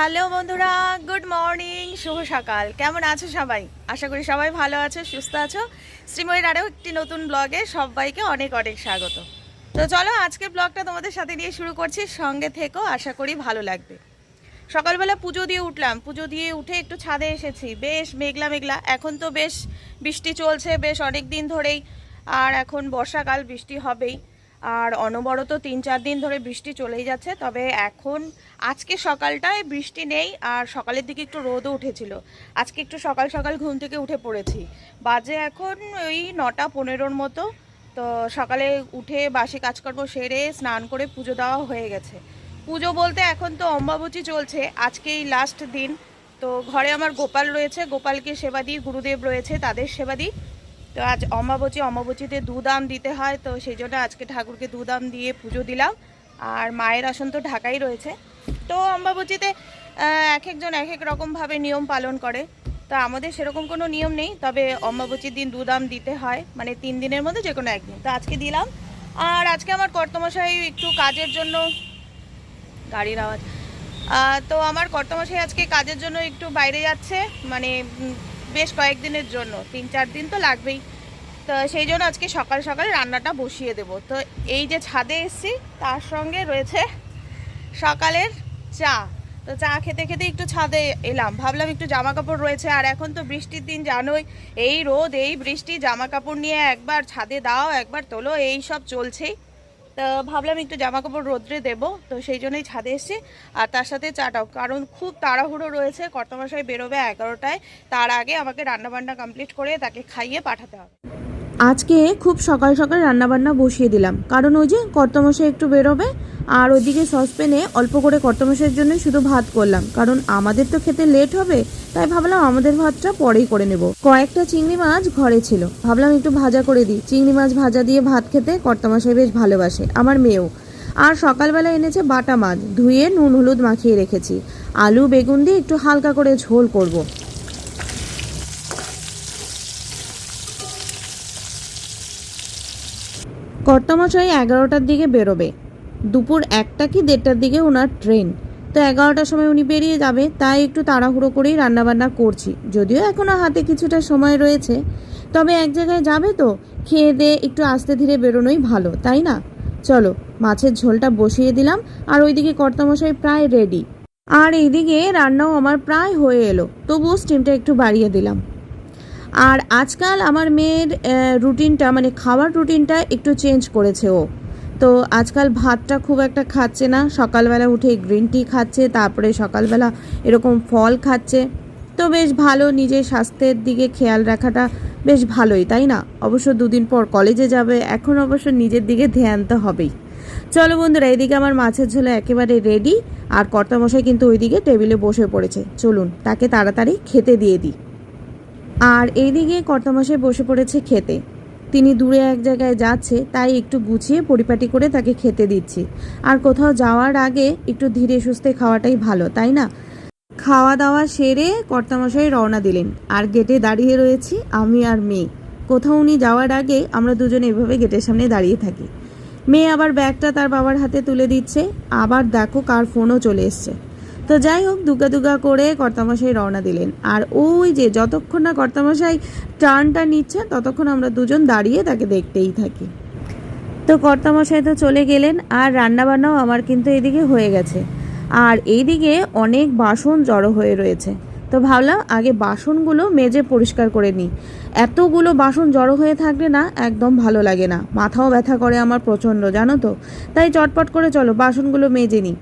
Hello বন্ধুরা, good morning, শুভ সকাল। কেমন আছো সবাই? আশা করি সবাই ভালো আছো, সুস্থ আছো। শ্রীময়ীর আরও একটি নতুন ব্লগে সবাইকে অনেক অনেক স্বাগত। তো চলো আজকে ব্লগটা তোমাদের সাথে নিয়ে শুরু করছি। সঙ্গে থেকো, আশা করি ভালো লাগবে। সকালবেলা পুজো দিয়ে উঠলাম। পুজো দিয়ে উঠে একটু ছাদে এসেছি। বেশ মেঘলা মেঘলা। এখন তো বেশ বৃষ্টি চলছে, বেশ অনেক দিন ধরেই। আর এখন বর্ষাকাল, বৃষ্টি হবেই। আর অনবরত তিন চার দিন ধরে বৃষ্টি চলেই যাচ্ছে, তবে এখন আজকে সকালটায় বৃষ্টি নেই আর সকালের দিকে একটু রোদও উঠেছিল। আজকে একটু সকাল সকাল ঘুম থেকে উঠে পড়েছি। বাজে এখন ওই নটা পনেরোর মতো, তো সকালে উঠে বাসি কাজকর্ম সেরে স্নান করে পুজো দেওয়া হয়ে গেছে। পুজো বলতে এখন তো অম্বাবচী চলছে, আজকেই লাস্ট দিন। তো ঘরে আমার গোপাল রয়েছে, গোপালকে সেবা দিই, গুরুদেব রয়েছে, তাদের সেবা দিই। তো আজ অমাবচী, অমাবচীতে দুদাম দিতে হয়, তো সেই জন্য আজকে ঠাকুরকে দুদাম দিয়ে পুজো দিলাম। আর মায়ের আসন তো ঢাকাই রয়েছে। তো অম্বাবচীতে এক একজন এক এক রকমভাবে নিয়ম পালন করে। তো আমাদের সেরকম কোনো নিয়ম নেই, তবে অম্বাবচীর দিন দুদাম দিতে হয় মানে তিন দিনের মধ্যে যে কোনো একদিন। তো আজকে দিলাম। আর আজকে আমার কর্তমশাই একটু কাজের জন্য, গাড়ির আওয়াজ তো আমার কর্তমশাই আজকে কাজের জন্য একটু বাইরে যাচ্ছে মানে বেশ কয়েকদিনের জন্য, তিন চার দিন তো লাগবেই। তো সেই জন্য আজকে সকাল সকাল রান্নাটা বসিয়ে দেব। তো এই যে ছাদে এসছি, তার সঙ্গে রয়েছে সকালের চা। তো চা খেতে খেতে একটু ছাদে এলাম। ভাবলাম একটু জামা কাপড় রয়েছে, আর এখন তো বৃষ্টির দিন জানোই, এই রোদ, এই বৃষ্টি জামা কাপড় নিয়ে একবার ছাদে দাও, একবার তোলো, এই সব চলছেই। তো ভাবলাম একটু জামা কাপড় রোদ্রে দেবো, তো সেই জন্যই ছাদে এসেছি। আর তার সাথে চাটাও, কারণ খুব তাড়াহুড়ো রয়েছে, কর্তমশাই বেরোবে এগারোটায়। তার আগে আমাকে রান্নাবান্না কমপ্লিট করে তাকে খাইয়ে পাঠাতে হবে। আজকে খুব সকাল সকাল রান্নাবান্না বসিয়ে দিলাম। কারণ ওই যে কর্তমশাই একটু বেরোবে, আর ওইদিকে সসপ্যানে অল্প করে কর্তমশাইয়ের জন্য শুধু ভাত করলাম। কারণ আমাদের তো খেতে লেট হবে তাই ভাবলাম আমাদের ভাতটা পরেই করে নেব। কয়েকটা চিংড়ি মাছ ঘরে ছিল। ভাবলাম একটু ভাজা করে দিই। চিংড়ি মাছ ভাজা দিয়ে ভাত খেতে কর্তমশাই বেশ ভালোবাসে, আমার মেয়েও। আর সকালবেলা এনেছে বাটা মাছ, ধুয়ে নুন হলুদ মাখিয়ে রেখেছি। আলু, বেগুন দিয়ে একটু হালকা করে ঝোল করব। কর্তামশাই এগারোটার দিকে বেরোবে। দুপুর একটা কি দেড়টার দিকে ওনার ট্রেন। তো এগারোটার সময় উনি বেরিয়ে যাবে, তাই একটু তাড়াহুড়ো করেই রান্নাবান্না করছি। যদিও এখনও হাতে কিছুটা সময় রয়েছে, তবে এক জায়গায় যাবে তো, খেয়ে দিয়ে একটু আস্তে ধীরে বেরোনোই ভালো, তাই না? চলো, মাছের ঝোলটা বসিয়ে দিলাম, আর ওইদিকে কর্তামশাই প্রায় রেডি আর এইদিকে রান্নাও আমার প্রায় হয়ে এলো, তবুও স্টিমটা একটু বাড়িয়ে দিলাম। আর আজকাল আমার মেয়ের রুটিনটা মানে খাওয়ার রুটিনটা একটু চেঞ্জ করেছে ও। তো আজকাল ভাতটা খুব একটা খাচ্ছে না। সকালবেলা উঠে গ্রিন টি খাচ্ছে, তারপরে সকালবেলা এরকম ফল খাচ্ছে। তো বেশ ভালো, নিজের স্বাস্থ্যের দিকে খেয়াল রাখাটা বেশ ভালোই, তাই না? অবশ্য দুদিন পর কলেজে যাবে, এখন অবশ্য নিজের দিকে ধ্যান তো হবেই। চলো বন্ধুরা, এদিকে আমার মাছের ঝোলে একেবারে রেডি আর কর্তামশাই কিন্তু ওইদিকে টেবিলে বসে পড়েছে। চলুন, তাকে তাড়াতাড়ি খেতে দিয়ে দিই। আর এইদিকে কর্তামশাই বসে পড়েছে খেতে। তিনি দূরে এক জায়গায় যাচ্ছে, তাই একটু গুছিয়ে পরিপাটি করে তাকে খেতে দিচ্ছি। আর কোথাও যাওয়ার আগে একটু ধীরে সুস্থে খাওয়াটাই ভালো, তাই না? খাওয়া দাওয়া সেরে কর্তামশাই রওনা দিলেন। আর গেটে দাঁড়িয়ে রয়েছি আমি আর মেয়ে। কোথাও উনি যাওয়ার আগে আমরা দুজন এভাবে গেটের সামনে দাঁড়িয়ে থাকি। মেয়ে আবার ব্যাগটা তার বাবার হাতে তুলে দিচ্ছে। আবার দেখো কার ফোনও চলে এসছে। তো যাই হোক, দুগা দুগা করে কর্তামশাই রওনা দিলেন। আর ওই যে যতক্ষণ না কর্তামশাই টার্নটা নিচ্ছে, ততক্ষণ আমরা দুজন দাঁড়িয়ে তাকে দেখতেই থাকি। তো কর্তামশাই তো চলে গেলেন, আর রান্নাবান্নাও আমার কিন্তু এদিকে হয়ে গেছে। আর এইদিকে অনেক বাসন জড়ো হয়ে রয়েছে। তো ভাবলাম আগে বাসনগুলো মেজে পরিষ্কার করে নিই। এতগুলো বাসন জড়ো হয়ে থাকলে না একদম ভালো লাগে না। মাথাও ব্যথা করে আমার প্রচণ্ড, জানো তো? তাই চটপট করে চলো, বাসনগুলো মেজে নিই।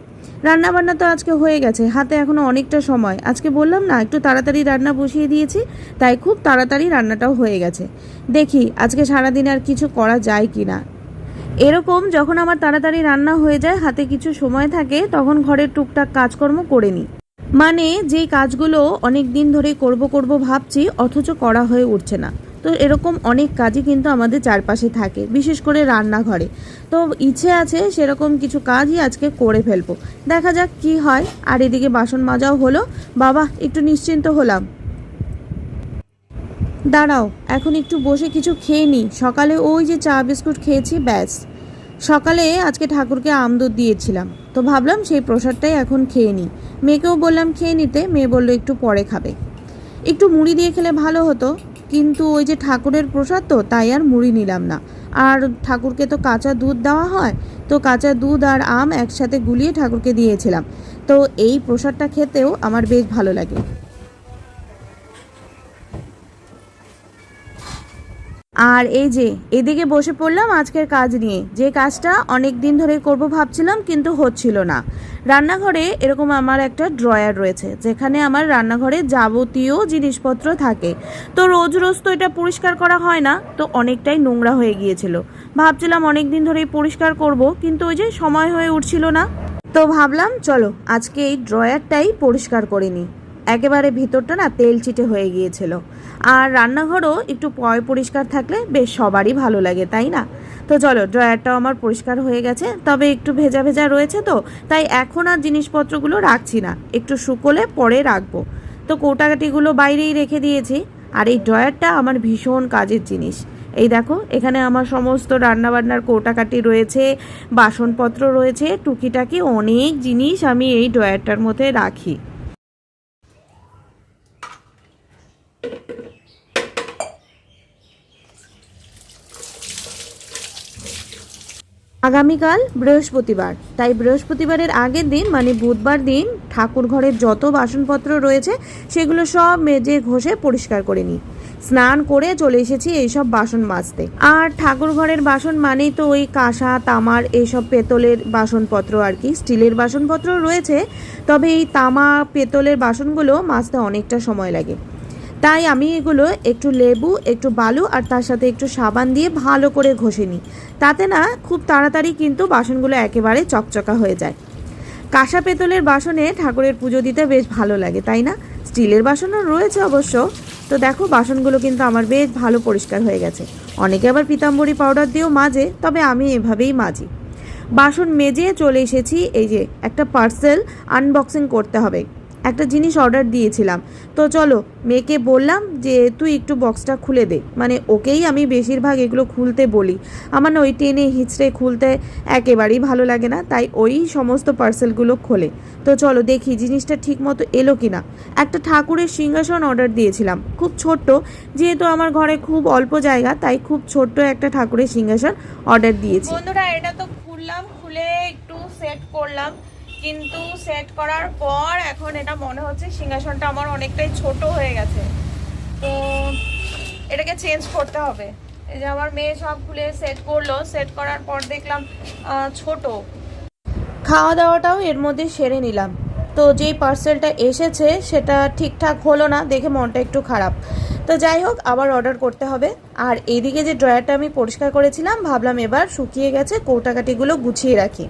রান্না বান্না তো আজকে হয়ে গেছে, হাতে এখনও অনেকটা সময়। আজকে বললাম না, একটু তাড়াতাড়ি রান্না বসিয়ে দিয়েছি, তাই খুব তাড়াতাড়ি রান্নাটাও হয়ে গেছে। দেখি, আজকে সারাদিন আর কিছু করা যায় কি না এরকম যখন আমার তাড়াতাড়ি রান্না হয়ে যায়, হাতে কিছু সময় থাকে, তখন ঘরের টুকটাক কাজকর্ম করে নিই। মানে যেই কাজগুলো অনেক দিন ধরে করব করব ভাবছি, অথচ করা হয়ে উঠছে না। তো এরকম অনেক কাজই কিন্তু আমাদের চারপাশে থাকে, বিশেষ করে রান্নাঘরে। তো ইচ্ছে আছে সেরকম কিছু কাজই আজকে করে ফেলব। দেখা যাক কি হয়। আর এদিকে বাসন মাজাও হলো। বাবা, একটু নিশ্চিন্ত হলাম। দাঁড়াও, এখন একটু বসে কিছু খেয়ে নিই সকালে ওই যে চা বিস্কুট খেয়েছি, ব্যাস। সকালে আজকে ঠাকুরকে আমদুধ দিয়েছিলাম। তো ভাবলাম সেই প্রসাদটাই এখন খেয়ে নিই মেয়েকেও বললাম খেয়ে নিতে। মেয়ে বলল একটু পরে খাবে। একটু মুড়ি দিয়ে খেলে ভালো হতো। কিন্তু ওই যে ঠাকুরের প্রসাদ তো, তাই আর মুড়ি নিলাম না। আর ঠাকুরকে তো কাঁচা দুধ দেওয়া হয়, তো কাঁচা দুধ আর আম একসাথে গুলিয়ে ঠাকুরকে দিয়েছিলাম। তো এই প্রসাদটা খেতেও আমার বেশ ভালো লাগে। আর এই যে, এদিকে বসে পড়লাম আজকের কাজ নিয়ে। যে কাজটা অনেক দিন ধরে করব ভাবছিলাম, কিন্তু হচ্ছিল না। রান্নাঘরে এরকম আমার একটা ড্রয়ার রয়েছে, যেখানে আমার রান্নাঘরে যাবতীয় জিনিসপত্র থাকে। তো রোজ রোজ তো এটা পরিষ্কার করা হয় না, তো অনেকটাই নোংরা হয়ে গিয়েছিল। ভাবছিলাম অনেক দিন ধরেই পরিষ্কার করব, কিন্তু ওই যে সময় হয়ে উঠছিল না। তো ভাবলাম, চলো আজকে এই ড্রয়ারটাই পরিষ্কার করে নিই। একেবারে ভিতরটা না তেল চিটে হয়ে গিয়েছিল। আর রান্নাঘরও একটু পয় পরিষ্কার থাকলে বেশ সবারই ভালো লাগে, তাই না? তো চলো, ড্রয়ারটাও আমার পরিষ্কার হয়ে গেছে, তবে একটু ভেজা ভেজা রয়েছে তো, তাই এখন আর জিনিসপত্রগুলো রাখছি না। একটু শুকোলে পরে রাখব। তো কৌটাকাটিগুলো বাইরেই রেখে দিয়েছি, আর এই ড্রয়ারটা আমার ভীষণ কাজের জিনিস। এই দেখো, এখানে আমার সমস্ত রান্নাবান্নার কৌটাকাটি রয়েছে, বাসনপত্র রয়েছে, টুকিটাকি অনেক জিনিস আমি এই ড্রয়ারটার মধ্যে রাখি। আগামীকাল বৃহস্পতিবার। তাই বৃহস্পতিবারের আগের দিন মানে বুধবার দিন ঠাকুর ঘরের যত বাসনপত্র রয়েছে, সেগুলো সব মেজে ঘষে পরিষ্কার করে নিই। স্নান করে চলে এসেছি এইসব বাসন মাজতে। আর ঠাকুর ঘরের বাসন মানেই তো ওই কাঁসা, তামার, এইসব পেতলের বাসনপত্র আর কি, স্টিলের বাসনপত্র রয়েছে। তবে এই তামা, পেতলের বাসনগুলো মাজতে অনেকটা সময় লাগে। তাই আমি এগুলো একটু লেবু, একটু বালু আর তার সাথে একটু সাবান দিয়ে ভালো করে ঘষে নিই। তাতে না খুব তাড়াতাড়ি কিন্তু বাসনগুলো একেবারে চকচকা হয়ে যায়। কাঁসা পেতলের বাসনে ঠাকুরের পুজো দিতে বেশ ভালো লাগে, তাই না? স্টিলের বাসনও রয়েছে অবশ্য। তো দেখো, বাসনগুলো কিন্তু আমার বেশ ভালো পরিষ্কার হয়ে গেছে। অনেকে আবার পিতাম্বরী পাউডার দিয়েও মাজে, তবে আমি এভাবেই মাজি। বাসন মেজে চলে এসেছি, এই যে একটা পার্সেল আনবক্সিং করতে হবে। একটা জিনিস অর্ডার দিয়েছিলাম। তো চলো, মেয়েকে বললাম যে, তুই একটু বক্সটা খুলে দে। মানে ওকেই আমি বেশিরভাগ এগুলো খুলতে বলি। আমার না ওই টেনে হিচড়ে খুলতে একেবারেই ভালো লাগে না, তাই ওই সমস্ত পার্সেলগুলো খোলে। তো চলো দেখি জিনিসটা ঠিক মতো এলো কি না একটা ঠাকুরের সিংহাসন অর্ডার দিয়েছিলাম। খুব ছোট্ট, যেহেতু আমার ঘরে খুব অল্প জায়গা, তাই খুব ছোট্ট একটা ঠাকুরের সিংহাসন অর্ডার দিয়েছি। বন্ধুরা, এটা তো খুললাম, খুলে একটু সেট করলাম। কিন্তু সেট করার পর এখন এটা মনে হচ্ছে সিংহাসনটা আমার অনেকটাই ছোট হয়ে গেছে। তো এটাকে চেঞ্জ করতে হবে। এই যে আমার মেয়ে সব খুলে সেট করল সেট করার পর দেখলাম ছোট। খাওয়া দাওয়াটাও এর মধ্যে সেরে নিলাম। তো যেই পার্সেলটা এসেছে সেটা ঠিকঠাক হলো না, দেখে মনটা একটু খারাপ। তো যাই হোক, আবার অর্ডার করতে হবে। আর এইদিকে যে ড্রয়ারটা আমি পরিষ্কার করেছিলাম, ভাবলাম এবার শুকিয়ে গেছে, কৌটাকাটিগুলো গুছিয়ে রাখি।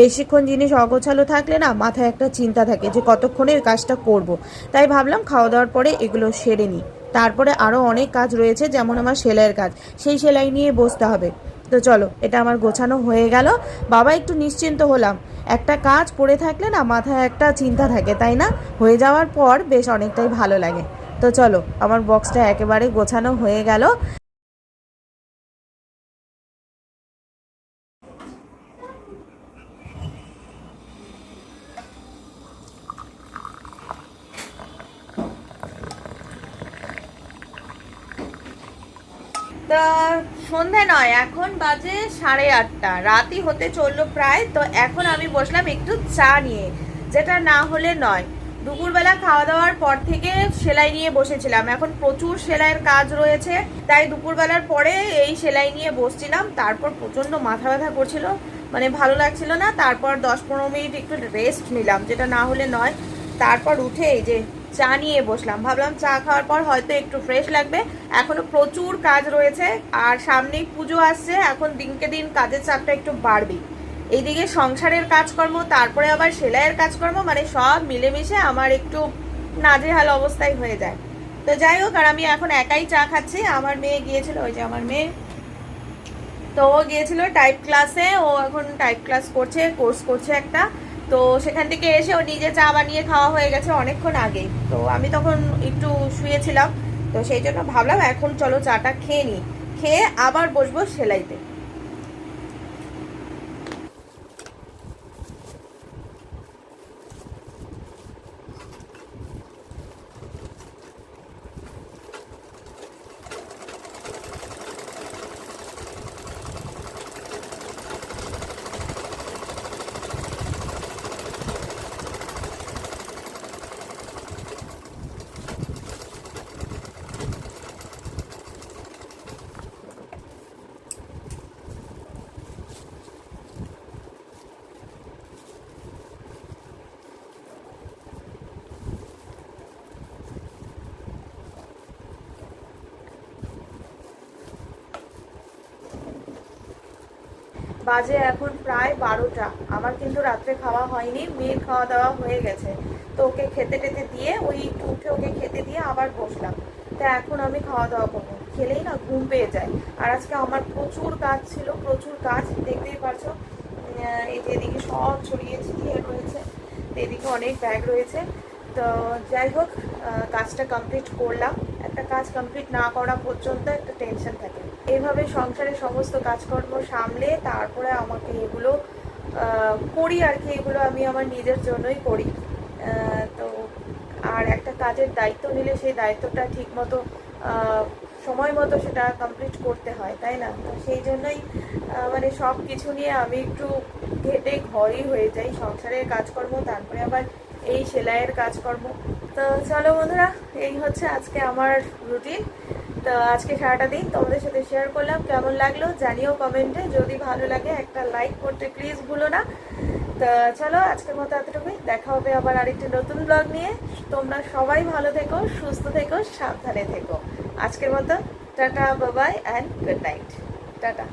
বেশিক্ষণ জিনিস অগোছালো থাকলে না মাথায় একটা চিন্তা থাকে যে কতক্ষণে কাজটা করব। তাই ভাবলাম খাওয়া দাওয়ার পরে এগুলো সেরে নিই। তারপরে আরও অনেক কাজ রয়েছে যেমন আমার সেলাইয়ের কাজ। সেই সেলাই নিয়ে বসতে হবে। তো চলো, এটা আমার গোছানো হয়ে গেল। বাবা একটু নিশ্চিন্ত হলাম। একটা কাজ পড়ে থাকলে না মাথায় একটা চিন্তা থাকে, তাই না? হয়ে যাওয়ার পর বেশ অনেকটাই ভালো লাগে। তো চলো, আমার বক্সটা একেবারে গোছানো হয়ে গেল তা সন্ধে নয়, এখন বাজে সাড়ে আটটা। রাতই হতে চলল প্রায়, তো এখন আমি বসলাম একটু চা নিয়ে, যেটা না হলে নয়। দুপুরবেলা খাওয়া দাওয়ার পর থেকে সেলাই নিয়ে বসেছিলাম। এখন প্রচুর সেলাইয়ের কাজ রয়েছে, তাই দুপুরবেলার পরে এই সেলাই নিয়ে বসছিলাম। তারপর প্রচণ্ড মাথা ব্যথা করছিল মানে ভালো লাগছিল না। তারপর দশ পনেরো মিনিট একটু রেস্ট নিলাম, যেটা না হলে নয়। তারপর উঠে এই যে চা নিয়ে বসলাম। ভাবলাম চা খাওয়ার পর হয়তো একটু ফ্রেশ লাগবে। এখনও প্রচুর কাজ রয়েছে। আর সামনেই পুজো আসছে। এখন দিনকে দিন কাজের চাপটা একটু বাড়বেই এইদিকে সংসারের কাজকর্ম, তারপরে আবার সেলাইয়ের কাজকর্ম মানে সব মিলেমিশে আমার একটু নাজেহাল অবস্থায় হয়ে যায়। তো যাই হোক, আর আমি এখন একাই চা খাচ্ছি। আমার মেয়ে গিয়েছিল, ওই যে আমার মেয়ে। তো ও গিয়েছিল টাইপ ক্লাসে ও এখন টাইপ ক্লাস করছে কোর্স করছে একটা। তো সেখান থেকে এসে ও নিজে চা বানিয়ে খাওয়া হয়ে গেছে অনেকক্ষণ আগে। তো আমি তখন একটু শুয়েছিলাম, তো সেই জন্য ভাবলাম এখন চলো চাটা খেয়ে নিই। খেয়ে আবার বসবো সেলাইতে। বাজে এখন প্রায় বারোটা। আমার কিন্তু রাত্রে খাওয়া হয়নি, মেয়ের খাওয়া দাওয়া হয়ে গেছে। তো ওকে খেতে টেতে দিয়ে, ওই একটু উঠে ওকে খেতে দিয়ে আবার বসলাম। তা এখন আমি খাওয়া দাওয়া করব। খেলেই না ঘুম পেয়ে যায়। আর আজকে আমার প্রচুর কাজ ছিল, প্রচুর কাজ। দেখতেই পারছ এই যে এদিকে সব ছড়িয়ে ছিটিয়ে রয়েছে, এদিকে অনেক ব্যাগ রয়েছে। তো যাই হোক কাজটা কমপ্লিট করলাম। একটা কাজ কমপ্লিট না করা পর্যন্ত একটা টেনশন থাকে। এইভাবে সংসারের সমস্ত কাজকর্ম সামলে তারপরে আমাকে এগুলো করি আর কি, এগুলো আমি আমার নিজের জন্যই করি। তো আর একটা কাজের দায়িত্ব নিলে সেই দায়িত্বটা ঠিক মতো সময় মতো সেটা কমপ্লিট করতে হয়, তাই না? তো সেই জন্যই মানে সব কিছু নিয়ে আমি একটু ঘেটে ঘরই হয়ে যাই, সংসারের কাজকর্ম, তারপরে আবার এই সেলাইয়ের কাজকর্ম। তো চলো বন্ধুরা, এই হচ্ছে আজকে আমার রুটিন তো আজকে সারাটা দিন তোমাদের সাথে শেয়ার করলাম। কেমন লাগল জানিও কমেন্টে যদি ভালো লাগে একটা লাইক করতে প্লিজ ভুলো না। তো চলো আজকের মতো এতটুকুই। দেখা হবে আবার আরেকটি নতুন ব্লগ নিয়ে। তোমরা সবাই ভালো থেকো, সুস্থ থেকো, সাবধানে থেকো। আজকের মতো টাটা বাবাই অ্যান্ড গুড নাইট টাটা।